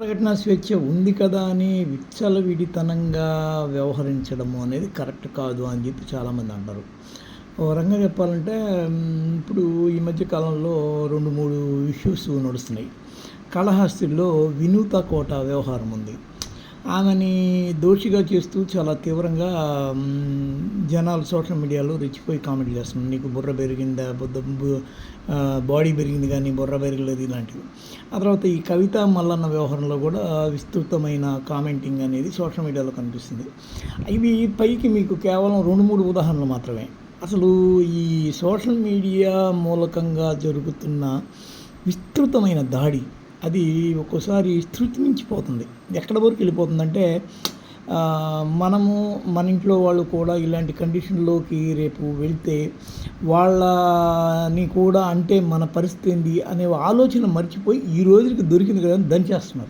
ప్రకటన స్వేచ్ఛ ఉంది కదా అని విచ్చలవిడితనంగా వ్యవహరించడము అనేది కరెక్ట్ కాదు అని చెప్పి చాలామంది అంటారు. ఓ రకంగా చెప్పాలంటే ఇప్పుడు ఈ మధ్య కాలంలో రెండు మూడు ఇష్యూస్ నడుస్తున్నాయి. కళహస్తిలో వినూత కోట వ్యవహారం ఉంది. ఆమెని దోషిగా చేస్తూ చాలా తీవ్రంగా జనాలు సోషల్ మీడియాలో రెచ్చిపోయి కామెంట్ చేస్తున్నారు. నీకు బుర్ర పెరిగిందా? బుద్ధ బు- బాడీ పెరిగింది కానీ బుర్ర పెరగలేదు ఇలాంటివి. ఆ తర్వాత ఈ కవిత మల్లన్న వ్యవహారంలో కూడా విస్తృతమైన కామెంటింగ్ అనేది సోషల్ మీడియాలో కనిపిస్తుంది. ఇవి పైకి మీకు కేవలం రెండు మూడు ఉదాహరణలు మాత్రమే. అసలు ఈ సోషల్ మీడియా మూలకంగా జరుగుతున్న విస్తృతమైన దాడి అది ఒక్కోసారి స్థృతి మించిపోతుంది ఎక్కడ వరకు వెళ్ళిపోతుందంటే మనము మన ఇంట్లో వాళ్ళు కూడా ఇలాంటి కండిషన్లోకి రేపు వెళ్తే వాళ్ళని కూడా అంటే మన పరిస్థితి ఏంది అనే ఆలోచన మర్చిపోయి ఈ రోజుకి దొరికింది కదా అని దంచేస్తున్నారు.